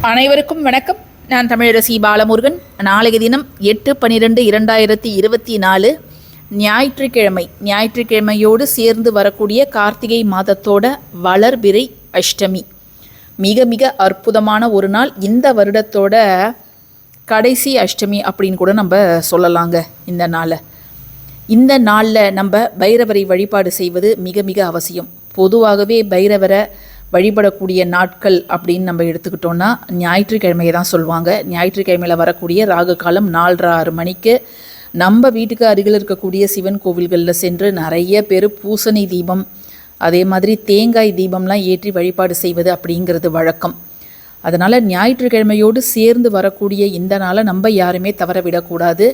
அனைவருக்கும் வணக்கம். நான் தமிழரசி பாலமுருகன். நாளைய தினம் எட்டு பன்னிரெண்டு இரண்டாயிரத்தி இருபத்தி நாலு ஞாயிற்றுக்கிழமை. ஞாயிற்றுக்கிழமையோடு சேர்ந்து வரக்கூடிய கார்த்திகை மாதத்தோட வளர்பிறை அஷ்டமி. மிக மிக அற்புதமான ஒரு நாள். இந்த வருடத்தோட கடைசி அஷ்டமி அப்படின்னு கூட நம்ம சொல்லலாங்க இந்த நாளை. இந்த நாளில் நம்ம பைரவரை வழிபாடு செய்வது மிக மிக அவசியம். பொதுவாகவே பைரவரை வழிபடக்கூடிய நாட்கள் அப்படின்னு நம்ம எடுத்துக்கிட்டோம்னா ஞாயிற்றுக்கிழமையை தான் சொல்லுவாங்க. ஞாயிற்றுக்கிழமையில் வரக்கூடிய ராகு காலம் நாலரை ஆறு மணிக்கு. நம்ம வீட்டுக்கு அருகில் இருக்கக்கூடிய சிவன் கோவில்களில் சென்று நிறைய பேர் பூசணி தீபம் அதே மாதிரி தேங்காய் தீபம்லாம் ஏற்றி வழிபாடு செய்வது அப்படிங்கிறது வழக்கம். அதனால் ஞாயிற்றுக்கிழமையோடு சேர்ந்து வரக்கூடிய இந்த நாளை நம்ம யாருமே தவற விடக்கூடாது.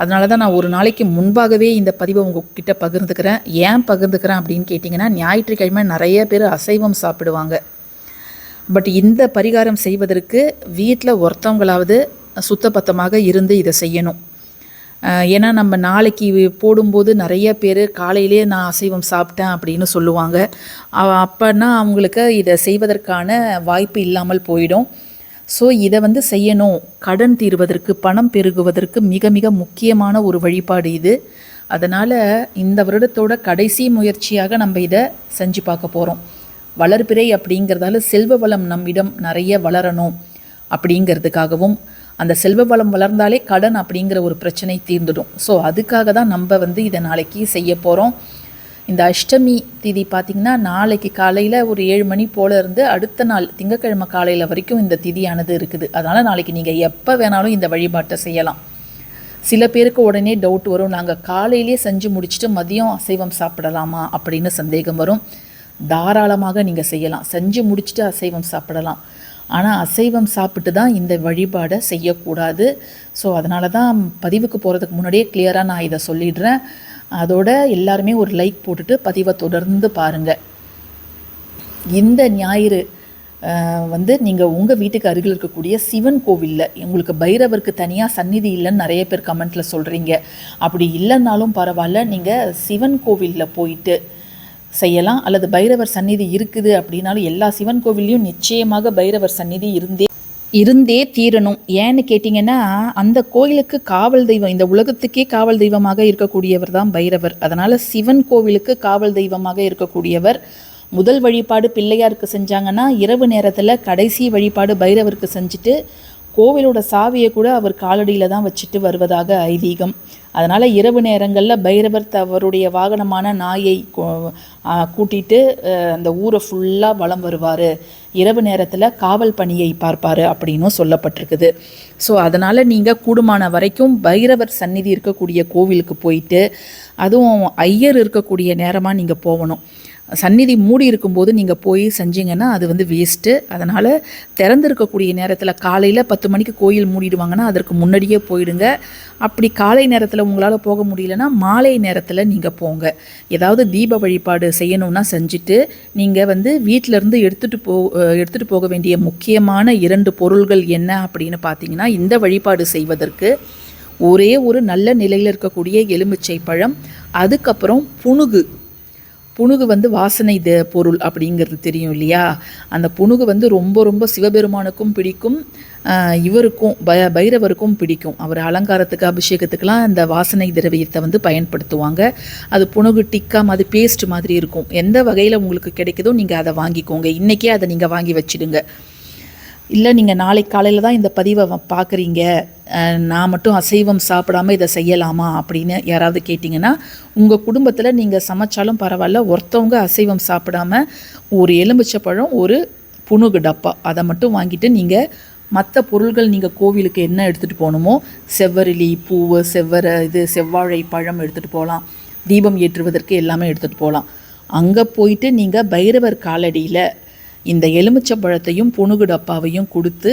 அதனால தான் நான் ஒரு நாளைக்கு முன்பாகவே இந்த பதிவை உங்ககிட்ட பகிர்ந்துக்கிறேன். ஏன் பகிர்ந்துக்கிறேன் அப்படின்னு கேட்டிங்கன்னா ஞாயிற்றுக்கிழமை நிறைய பேர் அசைவம் சாப்பிடுவாங்க. பட் இந்த பரிகாரம் செய்வதற்கு வீட்டில் ஒருத்தவங்களாவது சுத்தபத்தமாக இருந்து இதை செய்யணும். ஏன்னா நம்ம நாளைக்கு போடும்போது நிறைய பேர் காலையிலே நான் அசைவம் சாப்பிட்டேன் அப்படின்னு சொல்லுவாங்க. அப்போன்னா அவங்களுக்கு இதை செய்வதற்கான வாய்ப்பு இல்லாமல் போயிடும். ஸோ இதை வந்து செய்யணும். கடன் தீர்வதற்கு பணம் பெருகுவதற்கு மிக மிக முக்கியமான ஒரு வழிபாடு இது. அதனால் இந்த வருடத்தோட கடைசி முயற்சியாக நம்ம இதை செஞ்சு பார்க்க போகிறோம் வளர்பிறை அப்படிங்கிறதால செல்வ வளம் நம்மிடம் நிறைய வளரணும் அப்படிங்கிறதுக்காகவும் அந்த செல்வ வளம் வளர்ந்தாலே கடன் அப்படிங்கிற ஒரு பிரச்சனை தீர்ந்துடும். ஸோ அதுக்காக தான் நம்ம வந்து இதை நாளைக்கு செய்ய போகிறோம் இந்த அஷ்டமி திதி பார்த்திங்கன்னா நாளைக்கு காலையில் ஒரு ஏழு மணி போல இருந்து அடுத்த நாள் திங்கட்கிழமை காலையில் வரைக்கும் இந்த திதியானது இருக்குது. அதனால் நாளைக்கு நீங்கள் எப்போ வேணாலும் இந்த வழிபாட்டை செய்யலாம். சில பேருக்கு உடனே டவுட் வரும். நாங்கள் காலையிலேயே செஞ்சு முடிச்சுட்டு மதியம் அசைவம் சாப்பிடலாமா அப்படின்னு சந்தேகம் வரும். தாராளமாக நீங்கள் செய்யலாம். செஞ்சு முடிச்சுட்டு அசைவம் சாப்பிடலாம். ஆனால் அசைவம் சாப்பிட்டு தான் இந்த வழிபாடை செய்யக்கூடாது. ஸோ அதனால தான் பதிவுக்கு போகிறதுக்கு முன்னாடியே கிளியராக நான் இதை சொல்லிடுறேன். அதோட எல்லாருமே ஒரு லைக் போட்டுட்டு பதிவை தொடர்ந்து பாருங்கள் இந்த ஞாயிறு வந்து நீங்கள் உங்கள் வீட்டுக்கு அருகில் இருக்கக்கூடிய சிவன் கோவிலில் உங்களுக்கு பைரவருக்கு தனியாக சந்நிதி இல்லைன்னு நிறைய பேர் கமெண்ட்டில் சொல்கிறீங்க அப்படி இல்லைன்னாலும் பரவாயில்ல நீங்கள் சிவன் கோவிலில் போயிட்டு செய்யலாம். அல்லது பைரவர் சந்நிதி இருக்குது அப்படின்னாலும் எல்லா சிவன் கோவில்லையும் நிச்சயமாக பைரவர் சந்நிதி இருந்தே இருந்தே தீரணும். ஏன்னு கேட்டிங்கன்னா அந்த கோயிலுக்கு காவல் தெய்வம் இந்த உலகத்துக்கே காவல் தெய்வமாக இருக்கக்கூடியவர் தான் பைரவர். அதனால் சிவன் கோவிலுக்கு காவல் தெய்வமாக இருக்கக்கூடியவர். முதல் வழிபாடு பிள்ளையாருக்கு செஞ்சாங்கன்னா இரவு நேரத்தில் கடைசி வழிபாடு பைரவருக்கு செஞ்சுட்டு கோவிலோட சாவியை கூட அவர் காலடியில் தான் வச்சுட்டு வருவதாக ஐதீகம். அதனால் இரவு நேரங்களில் பைரவர் அவருடைய வாகனமான நாயை கூ- கூட்டிட்டு அந்த ஊரை ஃபுல்லாக வலம் வருவார். இரவு நேரத்தில் காவல் பணியை பார்ப்பார் அப்படின்னும் சொல்லப்பட்டிருக்குது. ஸோ அதனால் நீங்கள் கூடுமான வரைக்கும் பைரவர் சந்நிதி இருக்கக்கூடிய கோவிலுக்கு போயிட்டு அதுவும் ஐயர் இருக்கக்கூடிய நேரமாக நீங்கள் போகணும். சந்நிதி மூடி இருக்கும்போது நீங்கள் போய் செஞ்சீங்கன்னா அது வந்து வேஸ்ட்டு அதனால் திறந்திருக்கக்கூடிய நேரத்தில் காலையில் பத்து மணிக்கு கோயில் மூடிடுவாங்கன்னா அதற்கு முன்னாடியே போயிடுங்க. அப்படி காலை நேரத்தில் உங்களால் போக முடியலன்னா மாலை நேரத்தில் நீங்கள் போங்க. ஏதாவது தீப வழிபாடு செய்யணும்னா செஞ்சுட்டு நீங்கள் வந்து வீட்டிலேருந்து எடுத்துகிட்டு போ எடுத்துகிட்டு போக வேண்டிய முக்கியமான இரண்டு பொருள்கள் என்ன அப்படின்னு பார்த்தீங்கன்னா இந்த வழிபாடு செய்வதற்கு ஒரே ஒரு நல்ல நிலையில் இருக்கக்கூடிய எலுமிச்சை பழம் அதுக்கப்புறம் புணுகு புணுகு வந்து வாசனை த பொருள் அப்படிங்கிறது தெரியும் இல்லையா? அந்த புணுகு வந்து ரொம்ப ரொம்ப சிவபெருமானுக்கும் பிடிக்கும். இவருக்கும் ப பைரவருக்கும் பிடிக்கும். அவர் அலங்காரத்துக்கு அபிஷேகத்துக்கெலாம் அந்த வாசனை திரவியத்தை வந்து பயன்படுத்துவாங்க. அது புணுகு டிக்கா மாதிரி பேஸ்ட் மாதிரி இருக்கும். எந்த வகையில் உங்களுக்கு கிடைக்குதோ நீங்கள் அதை வாங்கிக்கோங்க. இன்றைக்கே அதை நீங்கள் வாங்கி வச்சிடுங்க. இல்லை நீங்கள் நாளைக்கு காலையில் தான் இந்த பதிவை பார்க்குறீங்க. நான் மட்டும் அசைவம் சாப்பிடாம இதை செய்யலாமா அப்படின்னு யாராவது கேட்டிங்கன்னா உங்கள் குடும்பத்தில் நீங்கள் சமைச்சாலும் பரவாயில்ல ஒருத்தவங்க அசைவம் சாப்பிடாம ஒரு எலுமிச்சை பழம் ஒரு புணுகு டப்பா அதை மட்டும் வாங்கிட்டு நீங்கள் மற்ற பொருள்கள் நீங்கள் கோவிலுக்கு என்ன எடுத்துகிட்டு போகணுமோ செவ்வரிலி பூவு செவ்வர இது செவ்வாழை பழம் எடுத்துகிட்டு போகலாம். தீபம் ஏற்றுவதற்கு எல்லாமே எடுத்துகிட்டு போகலாம். அங்கே போயிட்டு நீங்கள் பைரவர் காலடியில் இந்த எலுமிச்சம்பழத்தையும் புணுகு டப்பாவையும் கொடுத்து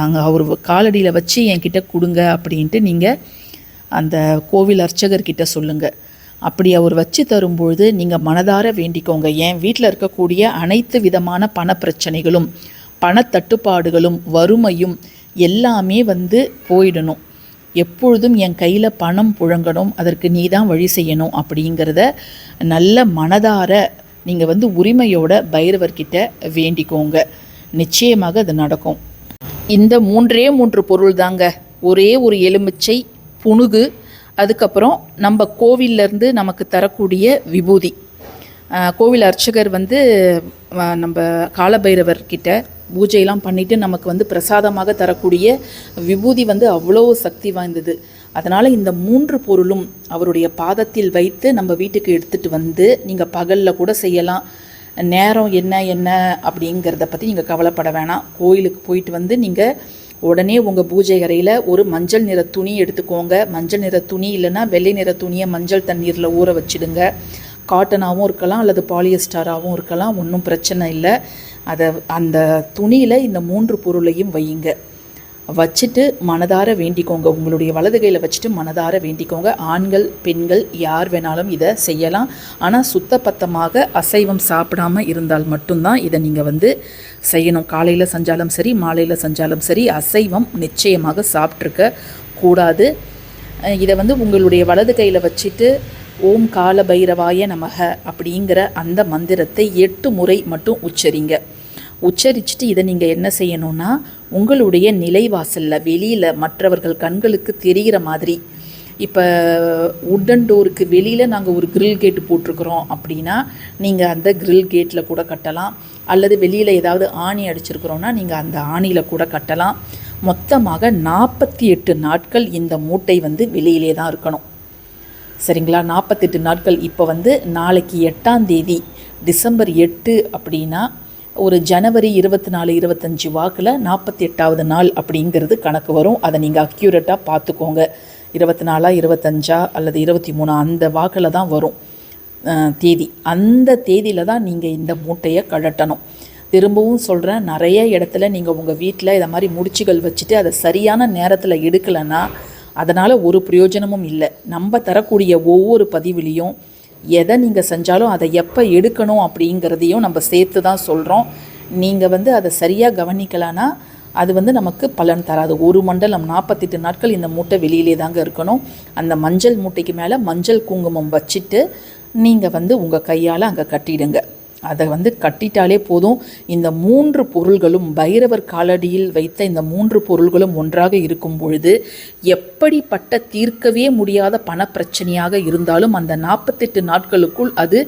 அங்கே அவர் காலடியில் வச்சு என்கிட்ட கொடுங்க அப்படின்ட்டு நீங்கள் அந்த கோவில் அர்ச்சகர்கிட்ட சொல்லுங்கள் அப்படி அவர் வச்சு தரும்பொழுது நீங்கள் மனதார வேண்டிக்கோங்க. என் வீட்டில் இருக்கக்கூடிய அனைத்து விதமான பணப்பிரச்சனைகளும் பணத்தட்டுப்பாடுகளும் வறுமையும் எல்லாமே வந்து போயிடணும். எப்பொழுதும் என் கையில் பணம் புழங்கணும் அதற்கு நீ தான் வழி செய்யணும் அப்படிங்கிறத நல்ல மனதார நீங்கள் வந்து உரிமையோட பைரவர்கிட்ட வேண்டிக்கோங்க. நிச்சயமாக அது நடக்கும். இந்த மூன்றே மூன்று பொருள் தாங்க. ஒரே ஒரு எலுமிச்சை புணுகு அதுக்கப்புறம் நம்ம கோவிலேருந்து நமக்கு தரக்கூடிய விபூதி. கோவில் அர்ச்சகர் வந்து நம்ம காலபைரவர்கிட்ட பூஜையெல்லாம் பண்ணிவிட்டு நமக்கு வந்து பிரசாதமாக தரக்கூடிய விபூதி வந்து அவ்வளோ சக்தி வாய்ந்தது. அதனால் இந்த மூன்று பொருளும் அவருடைய பாதத்தில் வைத்து நம்ம வீட்டுக்கு எடுத்துகிட்டு வந்து நீங்கள் பகலில் கூட செய்யலாம். நேரம் என்ன என்ன அப்படிங்கிறத பற்றி நீங்கள் கவலைப்பட வேணாம். கோயிலுக்கு போயிட்டு வந்து நீங்கள் உடனே உங்கள் பூஜை அறையில் ஒரு மஞ்சள் நிற துணி எடுத்துக்கோங்க. மஞ்சள் நிற துணி இல்லைன்னா வெள்ளை நிற துணியை மஞ்சள் தண்ணீரில் ஊற வச்சிடுங்க. காட்டனாகவும் இருக்கலாம் அல்லது பாலியஸ்டராகவும் இருக்கலாம் ஒன்றும் பிரச்சனை இல்லை. அதை அந்த துணியில் இந்த மூன்று பொருளையும் வையுங்க. வச்சுட்டு மனதார வேண்டிக்கோங்க. உங்களுடைய வலது கையில் வச்சுட்டு மனதார வேண்டிக்கோங்க. ஆண்கள் பெண்கள் யார் வேணாலும் இதை செய்யலாம். ஆனால் சுத்தபத்தமாக அசைவம் சாப்பிடாம இருந்தால் மட்டும்தான் இதை நீங்கள் வந்து செய்யணும். காலையில் செஞ்சாலும் சரி மாலையில் செஞ்சாலும் சரி அசைவம் நிச்சயமாக சாப்பிட்ருக்க கூடாது. இதை வந்து உங்களுடைய வலது கையில் வச்சுட்டு ஓம் கால பைரவாய நமக அப்படிங்கிற அந்த மந்திரத்தை எட்டு முறை மட்டும் உச்சரிங்க. உச்சரிச்சுட்டு இதை நீங்கள் என்ன செய்யணும்னா உங்களுடைய நிலைவாசலில் வெளியில் மற்றவர்கள் கண்களுக்கு தெரிகிற மாதிரி. இப்போ உட்டன் டோருக்கு வெளியில் நாங்கள் ஒரு கிரில் கேட்டு போட்டிருக்கிறோம் அப்படின்னா நீங்கள் அந்த கிரில் கேட்டில் கூட கட்டலாம். அல்லது வெளியில் ஏதாவது ஆணி அடிச்சிருக்கிறோன்னா நீங்கள் அந்த ஆணியில் கூட கட்டலாம். மொத்தமாக நாற்பத்தி எட்டு நாட்கள் இந்த மூட்டை வந்து வெளியிலே தான் இருக்கணும். சரிங்களா? நாற்பத்தெட்டு நாட்கள். இப்போ வந்து நாளைக்கு எட்டாம் தேதி டிசம்பர் எட்டு அப்படின்னா ஒரு ஜனவரி இருபத்தி நாலு இருபத்தஞ்சி வாக்கில் நாற்பத்தி எட்டாவது நாள் அப்படிங்கிறது கணக்கு வரும். அதை நீங்கள் அக்யூரேட்டாக பார்த்துக்கோங்க. இருபத்தி நாலா இருபத்தஞ்சா அல்லது இருபத்தி மூணா அந்த வாக்கில் தான் வரும். தேதி. அந்த தேதியில் தான் நீங்கள் இந்த மூட்டையை கழட்டணும். திரும்பவும் சொல்கிறேன் நிறைய இடத்துல நீங்கள் உங்கள் வீட்டில் இதை மாதிரி முடிச்சுகள் வச்சுட்டு அதை சரியான நேரத்தில் எடுக்கலைன்னா அதனால் ஒரு பிரயோஜனமும் இல்லை. நம்ம தரக்கூடிய ஒவ்வொரு பதிவுலேயும் எதை நீங்கள் செஞ்சாலும் அதை எப்போ எடுக்கணும் அப்படிங்கிறதையும் நம்ம சேர்த்து தான் சொல்கிறோம் நீங்கள் வந்து அதை சரியாக கவனிக்கலான்னா அது வந்து நமக்கு பலன் தராது. ஒரு மண்டலம் நாற்பத்தெட்டு நாட்கள் இந்த மூட்டை வெளியிலே தாங்க இருக்கணும். அந்த மஞ்சள் மூட்டைக்கு மேலே மஞ்சள் குங்குமம் வச்சுட்டு நீங்கள் வந்து உங்கள் கையால் அங்கே கட்டிடுங்க. அதை வந்து கட்டிட்டாலே போதும். இந்த மூன்று பொருள்களும் பைரவர் காலடியில் வைத்த இந்த மூன்று பொருள்களும் ஒன்றாக இருக்கும் பொழுது எப்படிப்பட்ட தீர்க்கவே முடியாத பணப்பிரச்சனையாக இருந்தாலும் அந்த நாற்பத்தெட்டு நாட்களுக்குள் அது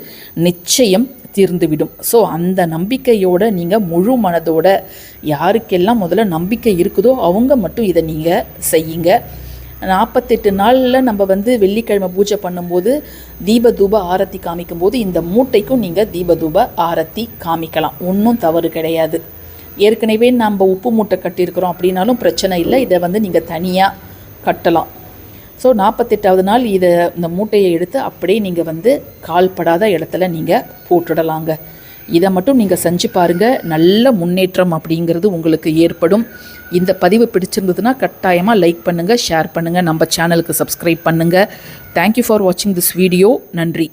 நிச்சயம் தீர்ந்துவிடும். ஸோ அந்த நம்பிக்கையோட நீங்கள் முழு மனதோட யாருக்கெல்லாம் முதல்ல நம்பிக்கை இருக்குதோ அவங்க மட்டும் இதை நீங்கள் செய்யுங்க. நாற்பத்தெட்டு நாளில் நம்ம வந்து வெள்ளிக்கிழமை பூஜை பண்ணும்போது தீபதூப ஆரத்தி காமிக்கும்போது இந்த மூட்டைக்கும் நீங்கள் தீபதூப ஆரத்தி காமிக்கலாம். ஒன்றும் தவறு கிடையாது. ஏற்கனவே நம்ம உப்பு மூட்டை கட்டியிருக்கிறோம் அப்படின்னாலும் பிரச்சனை இல்லை. இதை வந்து நீங்கள் தனியாக கட்டலாம். ஸோ நாற்பத்தெட்டாவது நாள் இதை இந்த மூட்டையை எடுத்து அப்படியே நீங்கள் வந்து கால்படாத இடத்துல நீங்கள் போட்டுடலாங்க. இதை மட்டும் நீங்கள் செஞ்சு பாருங்கள் நல்ல முன்னேற்றம் அப்படிங்கிறது உங்களுக்கு ஏற்படும். இந்த பதிவு பிடிச்சிருந்ததுன்னா கட்டாயமாக லைக் பண்ணுங்கள் ஷேர் பண்ணுங்கள் நம்ம சேனலுக்கு சப்ஸ்கிரைப் பண்ணுங்கள் தேங்க்யூ ஃபார் வாட்சிங் திஸ் வீடியோ நன்றி.